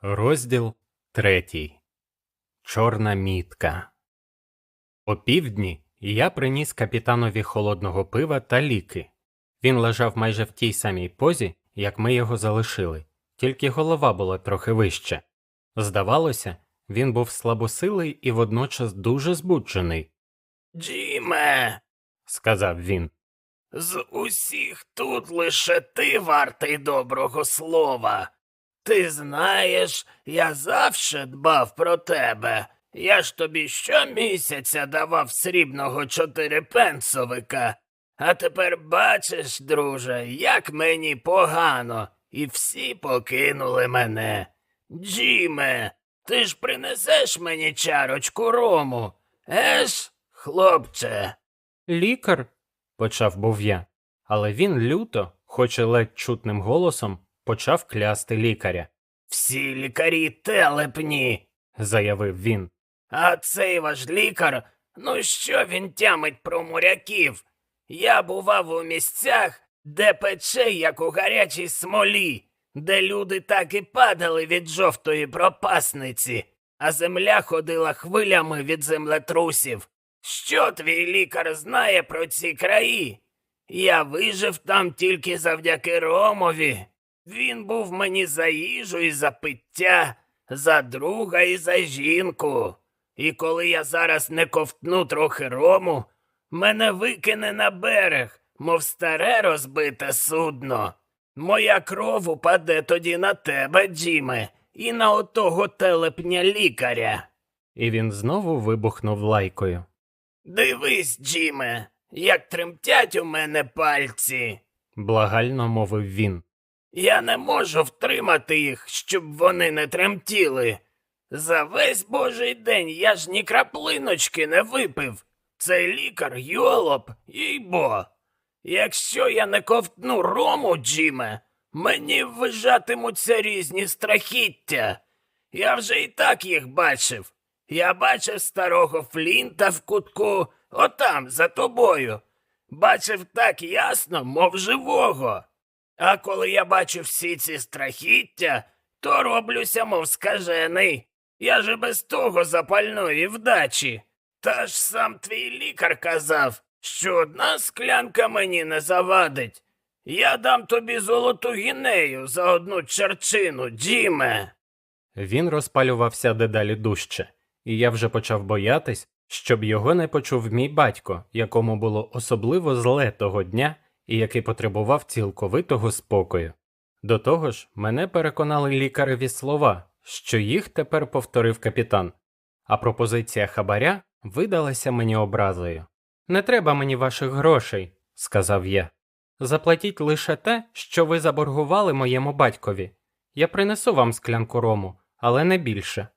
Розділ третій. Чорна мітка. О півдні я приніс капітанові холодного пива та ліки. Він лежав майже в тій самій позі, як ми його залишили, тільки голова була трохи вища. Здавалося, він був слабосилий і водночас дуже збуджений, Джиме, сказав він. з усіх тут лише ти вартий доброго слова. Ти знаєш, я завше дбав про тебе. Я ж тобі щомісяця давав срібного чотирипенсовика. А тепер бачиш, друже, як мені погано, і всі покинули мене. Джиме, ти ж принесеш мені чарочку рому, еш, хлопче? Лікар, почав був я, але він люто, хоч і ледь чутним голосом, почав клясти лікаря, Всі лікарі телепні. заявив він. А цей ваш лікар, ну що він тямить про моряків? Я бував у місцях, де пече, як у гарячій смолі, де люди так і падали від жовтої пропасниці, а земля ходила хвилями від землетрусів. Що твій лікар знає про ці краї? Я вижив там тільки завдяки Ромові. Він був мені за їжу і за пиття, за друга і за жінку. І коли я зараз не ковтну трохи рому, мене викине на берег, мов старе розбите судно. Моя кров упаде тоді на тебе, Джиме, і на отого телепня лікаря. І він знову вибухнув лайкою. Дивись, Джиме, як тремтять у мене пальці. Благально мовив він. Я не можу втримати їх, щоб вони не тремтіли. За весь божий день я ж ні краплиночки не випив. Цей лікар йолоп, їй-бо. Якщо я не ковтну рому, Джиме, мені ввижатимуться різні страхіття. Я вже і так їх бачив. Я бачив старого Флінта в кутку, отам, за тобою. Бачив так ясно, мов живого. А коли я бачу всі ці страхіття, то роблюся, мов скажений. Я же без того запальної вдачі. Та ж сам твій лікар казав, що одна склянка мені не завадить. Я дам тобі золоту гінею за одну черчину, Джиме. Він розпалювався дедалі дужче, і я вже почав боятись, щоб його не почув мій батько, якому було особливо зле того дня і який потребував цілковитого спокою. До того ж, мене переконали лікареві слова, що їх тепер повторив капітан, а пропозиція хабаря видалася мені образою. Не треба мені ваших грошей, сказав я. Заплатіть лише те, що ви заборгували моєму батькові. Я принесу вам склянку рому, але не більше.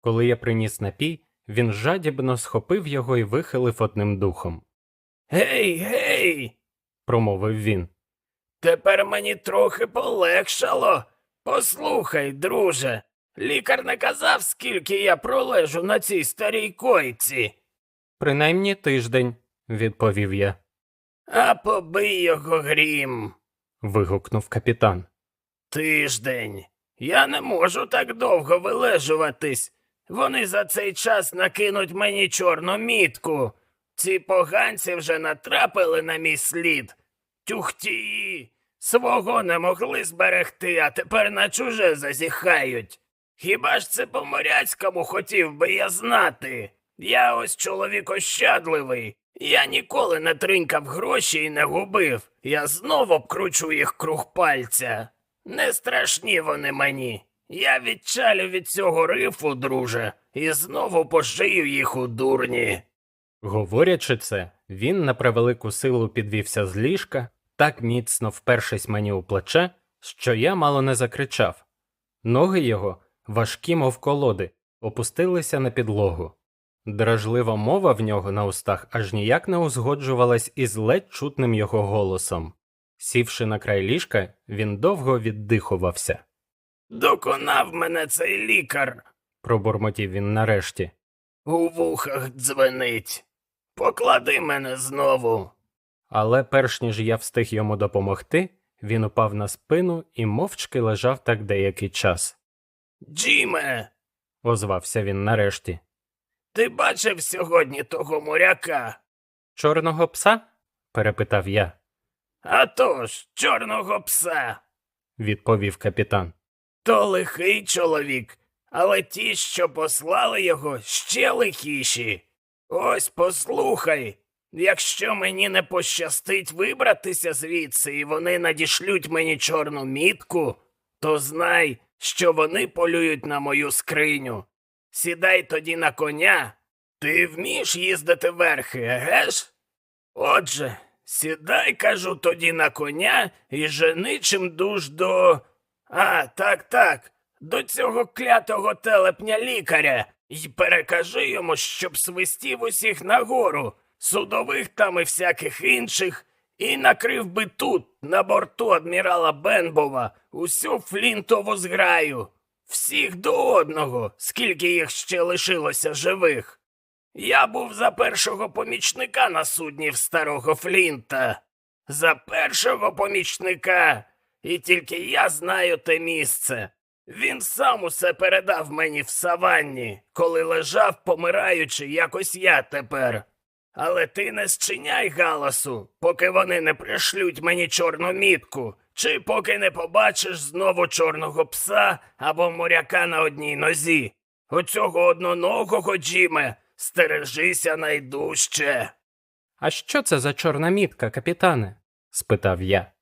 Коли я приніс напій, він жадібно схопив його і вихилив одним духом, Гей, гей. Промовив він. Тепер мені трохи полегшало. Послухай, друже, лікар не казав, скільки я пролежу на цій старій койці. Принаймні тиждень, відповів я, А побий його грім. вигукнув капітан. Тиждень. Я не можу так довго вилежуватись. Вони за цей час накинуть мені чорну мітку. Ці поганці вже натрапили на мій слід. Тюхтії. Свого не могли зберегти, а тепер на чуже зазіхають. Хіба ж це по-моряцькому хотів би я знати? Я ось чоловік ощадливий. Я ніколи не тринькав гроші і не губив. Я знову обкручу їх круг пальця. Не страшні вони мені. Я відчалю від цього рифу, друже, і знову пошию їх у дурні. Говорячи це, він на превелику силу підвівся з ліжка, так міцно впершись мені у плече, що я мало не закричав. Ноги його, важкі, мов колоди, опустилися на підлогу. Дражлива мова в нього на устах аж ніяк не узгоджувалась із ледь чутним його голосом. Сівши на край ліжка, він довго віддихувався. Доконав мене цей лікар. Пробурмотів він нарешті. У вухах дзвенить. Поклади мене знову. Але перш ніж я встиг йому допомогти, він упав на спину і мовчки лежав так деякий час. Джиме, озвався він нарешті. ти бачив сьогодні того моряка? Чорного пса? перепитав я, А тож, чорного пса. відповів капітан. То лихий чоловік, але ті, що послали його, ще лихіші. Ось послухай. Якщо мені не пощастить вибратися звідси і вони надішлють мені чорну мітку, то знай, що вони полюють на мою скриню. Сідай тоді на коня. Ти вмієш їздити верхи, еге ж? Отже, сідай, кажу, тоді на коня і жени чим дуж до. А, так, так, до цього клятого телепня лікаря, і перекажи йому, щоб свистів усіх нагору, судових там і всяких інших, і накрив би тут, на борту адмірала Бенбова, усю флінтову зграю, всіх до одного, скільки їх ще лишилося живих. Я був за першого помічника на судні в старого Флінта. За першого помічника. І тільки я знаю те місце. Він сам усе передав мені в саванні, коли лежав, помираючи, якось я тепер. Але ти не зчиняй галасу, поки вони не пришлють мені чорну мітку, чи поки не побачиш знову чорного пса або моряка на одній нозі. Оцього одноногого, Джиме, стережися найдужче. А що це за чорна мітка, капітане? спитав я.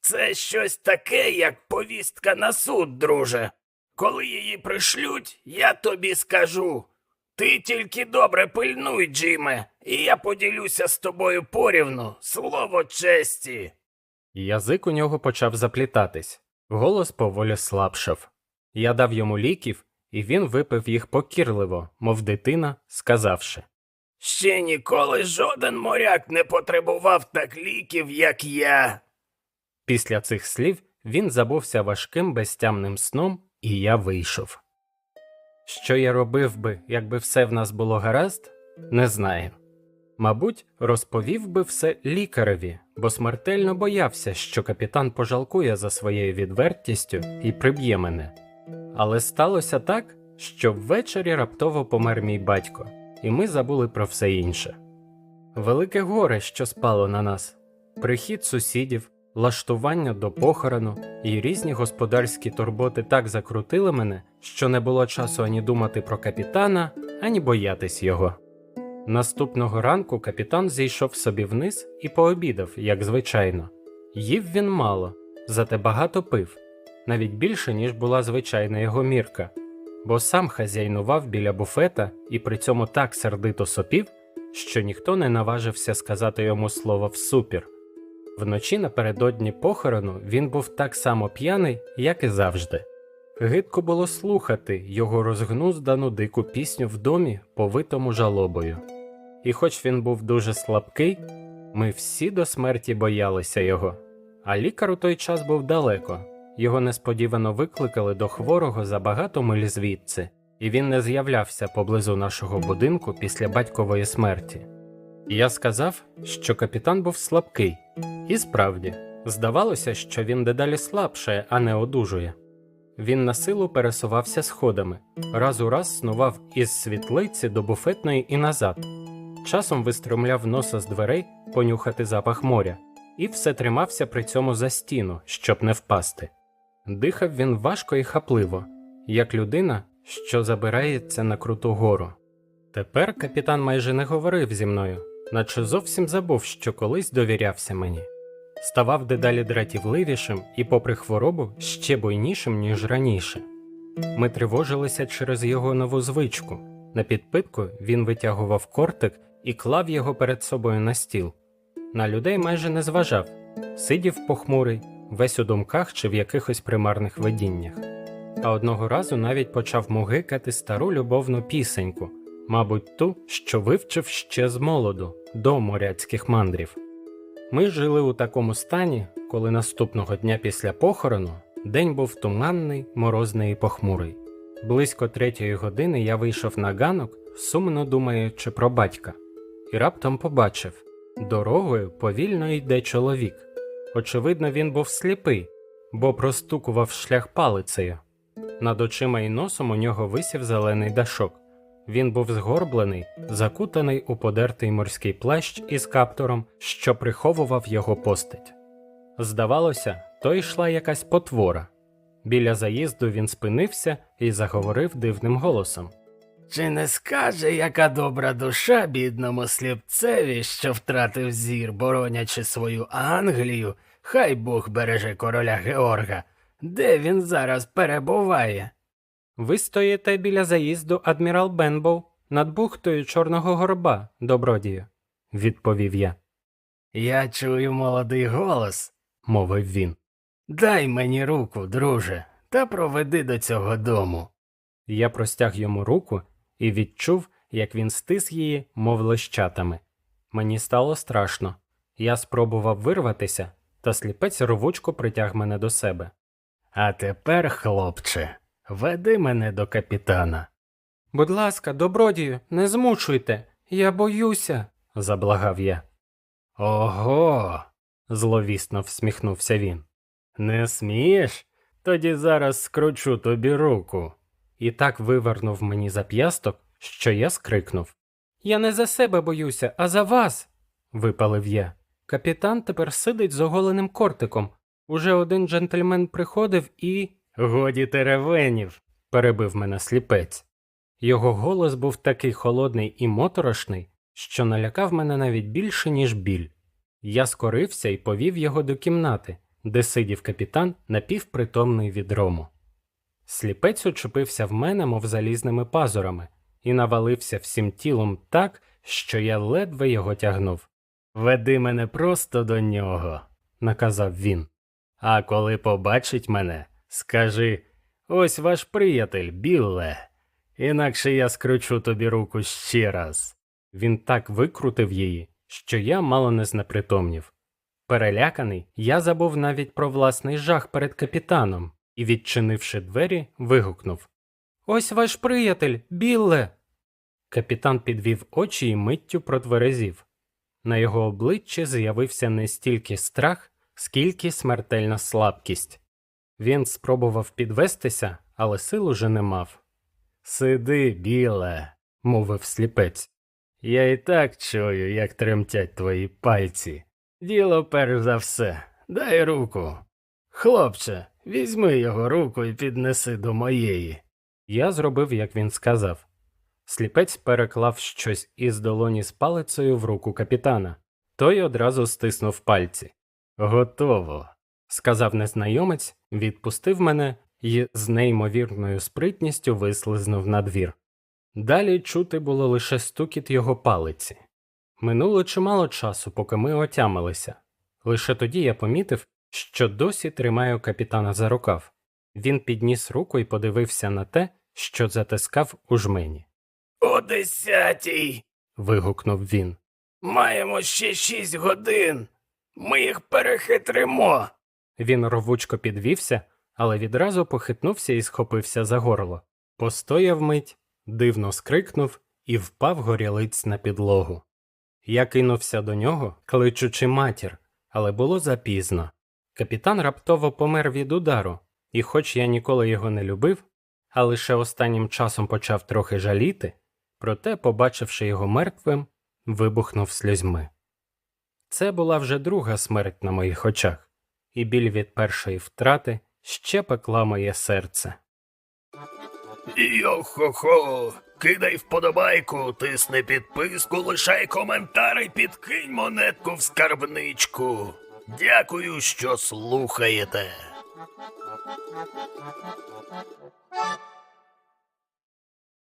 Це щось таке, як повістка на суд, друже. Коли її пришлють, я тобі скажу. Ти тільки добре пильнуй, Джиме, і я поділюся з тобою порівну, слово честі. Язик у нього почав заплітатись, голос поволі слабшав. Я дав йому ліків, і він випив їх покірливо, мов дитина, сказавши. Ще ніколи жоден моряк не потребував так ліків, як я. Після цих слів він забувся важким безтямним сном, і я вийшов. Що я робив би, якби все в нас було гаразд, не знаю. Мабуть, розповів би все лікареві, бо смертельно боявся, що капітан пожалкує за своєю відвертістю і приб'є мене. Але сталося так, що ввечері раптово помер мій батько, і ми забули про все інше. Велике горе, що спало на нас, прихід сусідів, лаштування до похорону і різні господарські турботи так закрутили мене, що не було часу ані думати про капітана, ані боятись його. Наступного ранку капітан зійшов собі вниз і пообідав, як звичайно. Їв він мало, зате багато пив, навіть більше, ніж була звичайна його мірка, бо сам хазяйнував біля буфета і при цьому так сердито сопів, що ніхто не наважився сказати йому слово всупір. Вночі напередодні похорону він був так само п'яний, як і завжди. Гидко було слухати його розгнуздану дику пісню в домі, повитому жалобою. І хоч він був дуже слабкий, ми всі до смерті боялися його. А лікар у той час був далеко. Його несподівано викликали до хворого за багато миль звідси, і він не з'являвся поблизу нашого будинку після батькової смерті. Я сказав, що капітан був слабкий, і справді, здавалося, що він дедалі слабше, а не одужує. Він на силу пересувався сходами, раз у раз снував із світлиці до буфетної і назад. Часом вистромляв носа з дверей понюхати запах моря, і все тримався при цьому за стіну, щоб не впасти. Дихав він важко і хапливо, як людина, що забирається на круту гору. Тепер капітан майже не говорив зі мною, наче зовсім забув, що колись довірявся мені. Ставав дедалі дратівливішим і, попри хворобу, ще буйнішим, ніж раніше. Ми тривожилися через його нову звичку. На підпитку він витягував кортик і клав його перед собою на стіл. На людей майже не зважав, сидів похмурий, весь у думках чи в якихось примарних видіннях. А одного разу навіть почав мугикати стару любовну пісеньку, мабуть, ту, що вивчив ще з молоду, до моряцьких мандрів. Ми жили у такому стані, коли наступного дня після похорону день був туманний, морозний і похмурий. Близько третьої години я вийшов на ганок, сумно думаючи про батька, і раптом побачив дорогою повільно йде чоловік. Очевидно, він був сліпий, бо простукував шлях палицею. Над очима і носом у нього висів зелений дашок. Він був згорблений, закутаний у подертий морський плащ із каптуром, що приховував його постать. Здавалося, то йшла якась потвора. Біля заїзду він спинився і заговорив дивним голосом. Чи не скаже, яка добра душа бідному сліпцеві, що втратив зір, боронячи свою Англію, хай Бог береже короля Георга, де він зараз перебуває? Ви стоїте біля заїзду адмірал Бенбоу над бухтою Чорного горба, добродію, відповів я, Я чую молодий голос. мовив він. Дай мені руку, друже, та проведи до цього дому. Я простяг йому руку і відчув, як він стис її, мов лищатами. Мені стало страшно. Я спробував вирватися, та сліпець рвучко притяг мене до себе. А тепер, хлопче, веди мене до капітана. Будь ласка, добродію, не змушуйте, я боюся, заблагав я. Ого, Зловісно всміхнувся він. не смієш? Тоді зараз скручу тобі руку. І так вивернув мені зап'ясток, що я скрикнув. Я не за себе боюся, а за вас. випалив я. Капітан тепер сидить з оголеним кортиком. Уже один джентльмен приходив і. Годі теревенів. перебив мене сліпець. Його голос був такий холодний і моторошний, що налякав мене навіть більше, ніж біль. Я скорився і повів його до кімнати, де сидів капітан напівпритомний від рому. Сліпець учепився в мене, мов залізними пазурами, і навалився всім тілом так, що я ледве його тягнув. Веди мене просто до нього, Наказав він. а коли побачить мене, скажи ось ваш приятель, Білле. Інакше я скручу тобі руку ще раз. Він так викрутив її, що я мало не знепритомнів. Переляканий, я забув навіть про власний жах перед капітаном і, відчинивши двері, вигукнув Ось ваш приятель, Білле. Капітан підвів очі і миттю протверезів. На його обличчі з'явився не стільки страх, скільки смертельна слабкість. Він спробував підвестися, але сил уже не мав. Сиди, біле, Мовив сліпець. я і так чую, як тремтять твої пальці. Діло перш за все, дай руку. Хлопче, візьми його руку і піднеси до моєї. Я зробив, як він сказав. Сліпець переклав щось із долоні з палицею в руку капітана. Той одразу стиснув пальці. Готово. Сказав незнайомець, відпустив мене і з неймовірною спритністю вислизнув на двір. Далі чути було лише стукіт його палиці. Минуло чимало часу, поки ми отямилися. Лише тоді я помітив, що досі тримаю капітана за рукав. Він підніс руку і подивився на те, що затискав у жмені. О десятій. Вигукнув він. Маємо ще шість годин. Ми їх перехитримо. Він рвучко підвівся, але відразу похитнувся і схопився за горло. Постояв мить, дивно скрикнув і впав горілиць на підлогу. Я кинувся до нього, кличучи матір, але було запізно. Капітан раптово помер від удару, і хоч я ніколи його не любив, а лише останнім часом почав трохи жаліти, проте, побачивши його мертвим, вибухнув сльозьми. Це була вже друга смерть на моїх очах, і біль від першої втрати ще пекла моє серце. Йо-хо-хо, кидай вподобайку, тисни підписку, лишай коментар і підкинь монетку в скарбничку. Дякую, що слухаєте.